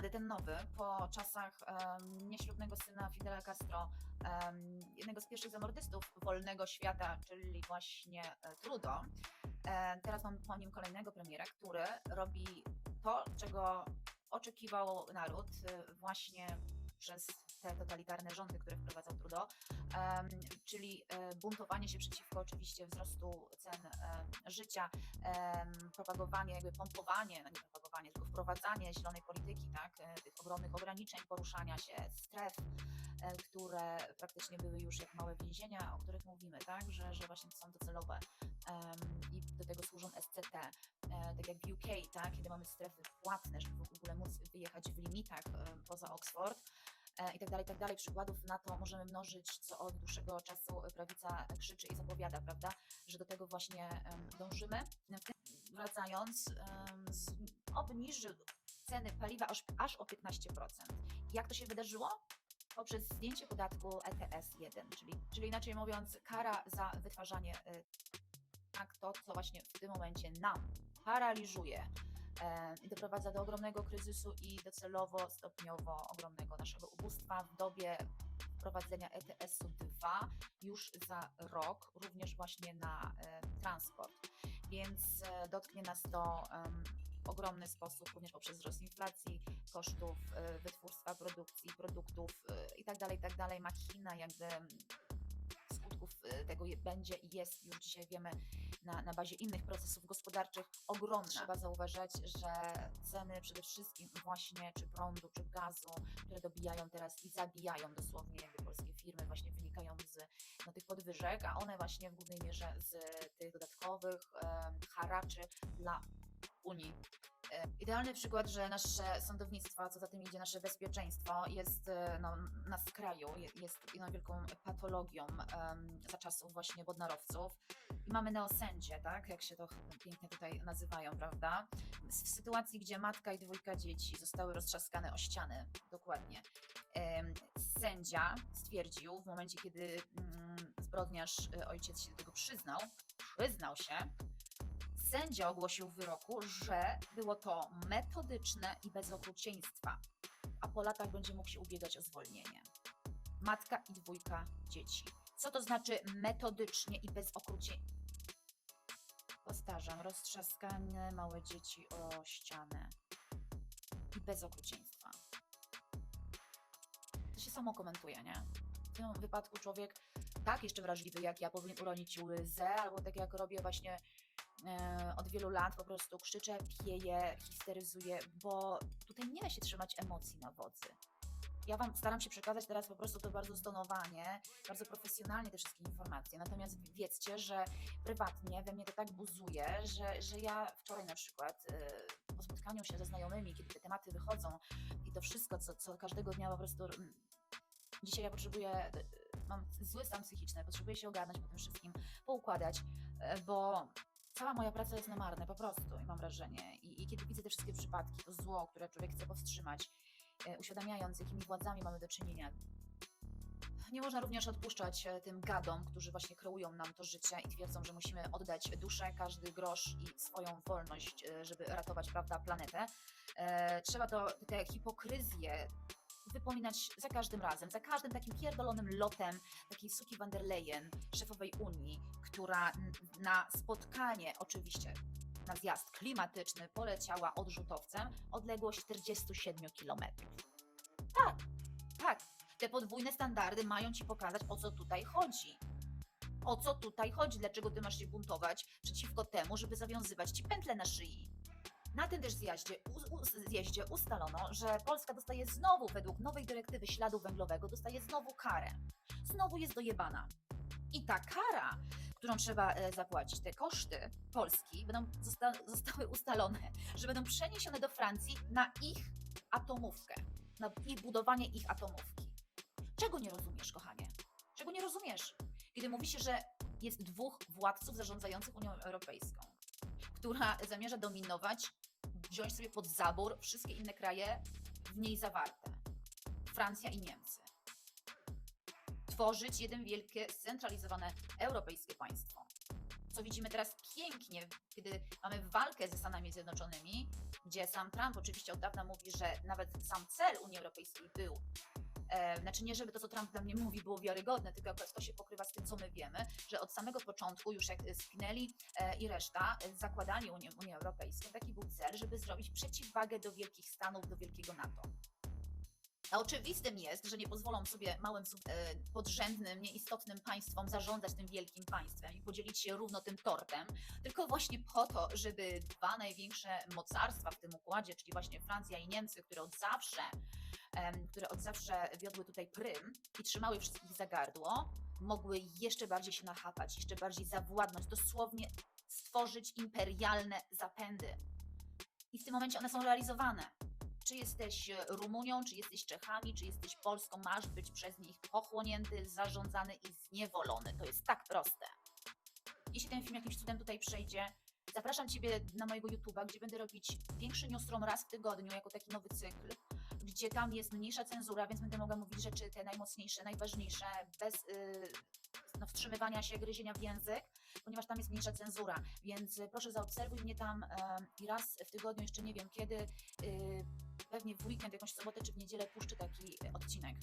rady, ten nowy, po czasach em, nieślubnego syna Fidela Castro, em, jednego z pierwszych zamordystów wolnego świata, czyli właśnie e, Trudeau. E, teraz mamy po nim kolejnego premiera, który robi to, czego oczekiwał naród e, właśnie przez te totalitarne rządy, które wprowadzał Trudeau, em, czyli e, buntowanie się przeciwko oczywiście wzrostu cen życia, propagowanie, jakby pompowanie, no nie tylko wprowadzanie zielonej polityki, tak, e, tych ogromnych ograniczeń poruszania się, stref, e, które praktycznie były już jak małe więzienia, o których mówimy, tak, że, że właśnie są docelowe em, i do tego służą SCT, e, tak jak w UK, tak, kiedy mamy strefy płatne, żeby w ogóle móc wyjechać w limitach e, poza Oxford, i tak dalej, i tak dalej. Przykładów na to możemy mnożyć, co od dłuższego czasu prawica krzyczy i zapowiada, prawda, że do tego właśnie dążymy. Wracając, obniżył ceny paliwa aż, aż o 15%. Jak to się wydarzyło? Poprzez zdjęcie podatku ETS-1, czyli, czyli inaczej mówiąc, kara za wytwarzanie y, tak to, co właśnie w tym momencie nam paraliżuje e, i doprowadza do ogromnego kryzysu i docelowo, stopniowo ogromnego naszego ubóstwa w dobie wprowadzenia ETS-u 2 już za rok, również właśnie na e, transport. Więc e, dotknie nas to w ogromny sposób, również poprzez wzrost inflacji, kosztów e, wytwórstwa produkcji, produktów e, i tak tak. Machina jakby em, skutków tego będzie i jest już dzisiaj wiemy na, na bazie innych procesów gospodarczych ogromna. Trzeba zauważać, że ceny przede wszystkim właśnie czy prądu, czy gazu, które dobijają teraz i zabijają dosłownie jakby polskie firmy, właśnie wynikają z no, tych podwyżek, a one właśnie w głównej mierze z tych dodatkowych haraczy dla Unii. E, Idealny przykład, że nasze sądownictwo, co za tym idzie nasze bezpieczeństwo, jest e, no, na skraju, je- jest jedną wielką patologią em, za czasów właśnie bodnarowców. I mamy neosędzie, tak, jak się to pięknie tutaj nazywają, prawda? W sytuacji, gdzie matka i dwójka dzieci zostały roztrzaskane o ściany, dokładnie, em, sędzia stwierdził w momencie, kiedy mm, zbrodniarz, e, ojciec się do tego przyznał, przyznał się, Sędzia ogłosił w wyroku, że było to metodyczne i bez okrucieństwa, a po latach będzie mógł się ubiegać o zwolnienie. Matka i dwójka dzieci. Co to znaczy metodycznie i bez okrucieństwa? Powtarzam, roztrzaskane małe dzieci o ścianę i bez okrucieństwa. To się samo komentuje, nie? W tym wypadku człowiek tak jeszcze wrażliwy jak ja powinien uronić łzę, albo tak jak robię właśnie od wielu lat po prostu krzyczę, pieję, histeryzuję, bo tutaj nie da się trzymać emocji na wodzy. Ja Wam staram się przekazać teraz po prostu to bardzo zdonowanie, bardzo profesjonalnie te wszystkie informacje. Natomiast wiedzcie, że prywatnie we mnie to tak buzuje, że, że ja wczoraj na przykład e, po spotkaniu się ze znajomymi, kiedy te tematy wychodzą i to wszystko, co, co każdego dnia po prostu. mm, Dzisiaj ja potrzebuję, e, mam zły stan psychiczny, potrzebuję się ogarnąć po tym wszystkim, poukładać, e, bo cała moja praca jest na marne, po prostu, i mam wrażenie. I, I kiedy widzę te wszystkie przypadki, to zło, które człowiek chce powstrzymać, e, uświadamiając, jakimi władzami mamy do czynienia. Nie można również odpuszczać e, tym gadom, którzy właśnie kreują nam to życie i twierdzą, że musimy oddać duszę, każdy grosz i swoją wolność, e, żeby ratować, prawda, planetę. E, trzeba to, tę hipokryzję wypominać za każdym razem, za każdym takim pierdolonym lotem takiej Suki van der Leyen, szefowej Unii, która na spotkanie, oczywiście na zjazd klimatyczny, poleciała odrzutowcem odległość 47 kilometrów. Tak, tak. Te podwójne standardy mają ci pokazać, o co tutaj chodzi. O co tutaj chodzi? Dlaczego ty masz się buntować przeciwko temu, żeby zawiązywać ci pętle na szyi? Na tym też zjeździe, zjeździe ustalono, że Polska dostaje znowu, według nowej dyrektywy śladu węglowego, dostaje znowu karę. Znowu jest dojebana. I ta kara, którą trzeba e, zapłacić, te koszty Polski będą zosta zostały ustalone, że będą przeniesione do Francji na ich atomówkę, na ich budowanie ich atomówki. Czego nie rozumiesz, kochanie? Czego nie rozumiesz? Kiedy mówi się, że jest dwóch władców zarządzających Unią Europejską, która zamierza dominować, wziąć sobie pod zabór wszystkie inne kraje w niej zawarte. Francja i Niemcy. Tworzyć jeden wielkie, scentralizowane europejskie państwo. co widzimy teraz pięknie, kiedy mamy walkę ze Stanami Zjednoczonymi, gdzie sam Trump oczywiście od dawna mówi, że nawet sam cel Unii Europejskiej był E, znaczy nie, żeby to, co Trump dla mnie mówi, było wiarygodne, tylko akurat to się pokrywa z tym, co my wiemy, że od samego początku, już jak Spinelli e, i reszta e, zakładali Unię, Unię Europejską, taki był cel, żeby zrobić przeciwwagę do wielkich Stanów, do wielkiego NATO. Oczywistym jest, że nie pozwolą sobie małym, e, podrzędnym, nieistotnym państwom zarządzać tym wielkim państwem i podzielić się równo tym tortem, tylko właśnie po to, żeby dwa największe mocarstwa w tym układzie, czyli właśnie Francja i Niemcy, które od zawsze, które od zawsze wiodły tutaj prym i trzymały wszystkich za gardło, mogły jeszcze bardziej się nachapać, jeszcze bardziej zawładnąć, dosłownie stworzyć imperialne zapędy. I w tym momencie one są realizowane. Czy jesteś e, Rumunią, czy jesteś Czechami, czy jesteś Polską, masz być przez nich pochłonięty, zarządzany i zniewolony. To jest tak proste. Jeśli ten film jakimś cudem tutaj przejdzie, zapraszam Ciebie na mojego YouTube'a, gdzie będę robić większy newsroom raz w tygodniu, jako taki nowy cykl, gdzie tam jest mniejsza cenzura, więc będę mogła mówić rzeczy te najmocniejsze, najważniejsze, bez yy, no, wstrzymywania się, gryzienia w język, ponieważ tam jest mniejsza cenzura. Więc y, proszę zaobserwuj mnie tam em, i raz w tygodniu, jeszcze nie wiem kiedy, y, pewnie w weekend, jakąś sobotę czy w niedzielę puszczę taki y, odcinek.